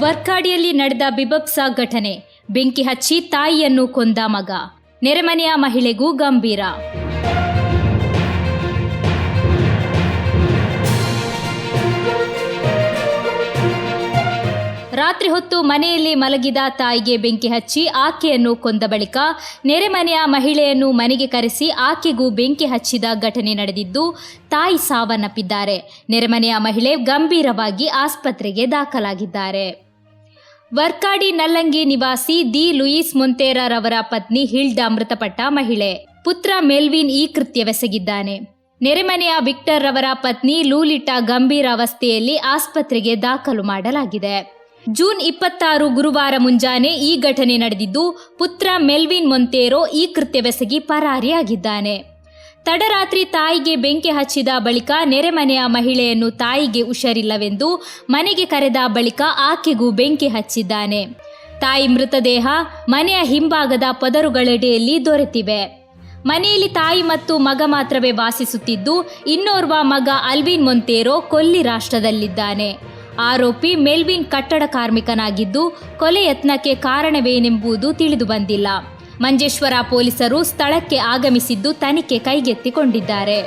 ವರ್ಕಾಡಿಯಲ್ಲಿ ನಡೆದ ಬಿಬಕ್ಸ ಘಟನೆ. ಬೆಂಕಿ ಹಚ್ಚಿ ತಾಯಿಯನ್ನು ಕೊಂದ ಮಗ. ನೆರೆಮನೆಯ ಮಹಿಳೆಗೂ ಗಂಭೀರ. ರಾತ್ರಿ ಹೊತ್ತು ಮನೆಯಲ್ಲಿ ಮಲಗಿದ ತಾಯಿಗೆ ಬೆಂಕಿ ಹಚ್ಚಿ ಆಕೆಯನ್ನು ಕೊಂದ ಬಳಿಕ ನೆರೆಮನೆಯ ಮಹಿಳೆಯನ್ನು ಮನೆಗೆ ಕರೆಸಿ ಆಕೆಗೂ ಬೆಂಕಿ ಹಚ್ಚಿದ ಘಟನೆ ನಡೆದಿದ್ದು, ತಾಯಿ ಸಾವನ್ನಪ್ಪಿದ್ದಾರೆ. ನೆರೆಮನೆಯ ಮಹಿಳೆ ಗಂಭೀರವಾಗಿ ಆಸ್ಪತ್ರೆಗೆ ದಾಖಲಾಗಿದ್ದಾರೆ. ವರ್ಕಾಡಿ ನಲ್ಲಂಗಿ ನಿವಾಸಿ ದಿ ಲೂಯಿಸ್ ಮೊಂತೇರರವರ ಪತ್ನಿ ಹಿಲ್ಡಾ ಮೃತಪಟ್ಟ ಮಹಿಳೆ. ಪುತ್ರ ಮೆಲ್ವಿನ್ ಈ ಕೃತ್ಯವೆಸಗಿದ್ದಾನೆ. ನೆರೆಮನೆಯ ವಿಕ್ಟರ್ ರವರ ಪತ್ನಿ ಲೂಲಿಟಾ ಗಂಭೀರ ಅವಸ್ಥೆಯಲ್ಲಿ ಆಸ್ಪತ್ರೆಗೆ ದಾಖಲು ಮಾಡಲಾಗಿದೆ. ಜೂನ್ ಇಪ್ಪತ್ತಾರು ಗುರುವಾರ ಮುಂಜಾನೆ ಈ ಘಟನೆ ನಡೆದಿದ್ದು, ಪುತ್ರ ಮೆಲ್ವಿನ್ ಮೊಂತೇರೋ ಈ ಕೃತ್ಯವೆಸಗಿ ಪರಾರಿಯಾಗಿದ್ದಾನೆ. ತಡರಾತ್ರಿ ತಾಯಿಗೆ ಬೆಂಕಿ ಹಚ್ಚಿದ ಬಳಿಕ ನೆರೆಮನೆಯ ಮಹಿಳೆಯನ್ನು ತಾಯಿಗೆ ಹುಷಾರಿಲ್ಲವೆಂದು ಮನೆಗೆ ಕರೆದ ಬಳಿಕ ಆಕೆಗೂ ಬೆಂಕಿ ಹಚ್ಚಿದ್ದಾನೆ. ತಾಯಿ ಮೃತದೇಹ ಮನೆಯ ಹಿಂಭಾಗದ ಪದರುಗಳೆಡೆಯಲ್ಲಿ ದೊರೆತಿವೆ. ಮನೆಯಲ್ಲಿ ತಾಯಿ ಮತ್ತು ಮಗ ಮಾತ್ರವೇ ವಾಸಿಸುತ್ತಿದ್ದು, ಇನ್ನೋರ್ವ ಮಗ ಅಲ್ವಿನ್ ಮೊಂತೇರೋ ಕೊಲ್ಲಿ ರಾಷ್ಟ್ರದಲ್ಲಿದ್ದಾನೆ. ಆರೋಪಿ ಮೆಲ್ವಿನ್ ಕಟ್ಟಡ ಕಾರ್ಮಿಕನಾಗಿದ್ದು, ಕೊಲೆ ಯತ್ನಕ್ಕೆ ಕಾರಣವೇನೆಂಬುದು ತಿಳಿದು ಬಂದಿಲ್ಲ ಮಂಜೇಶ್ವರ ಪೊಲೀಸರು ಸ್ಥಳಕ್ಕೆ ಆಗಮಿಸಿದ್ದು ತನಿಖೆ ಕೈಗೆತ್ತಿಕೊಂಡಿದ್ದಾರೆ.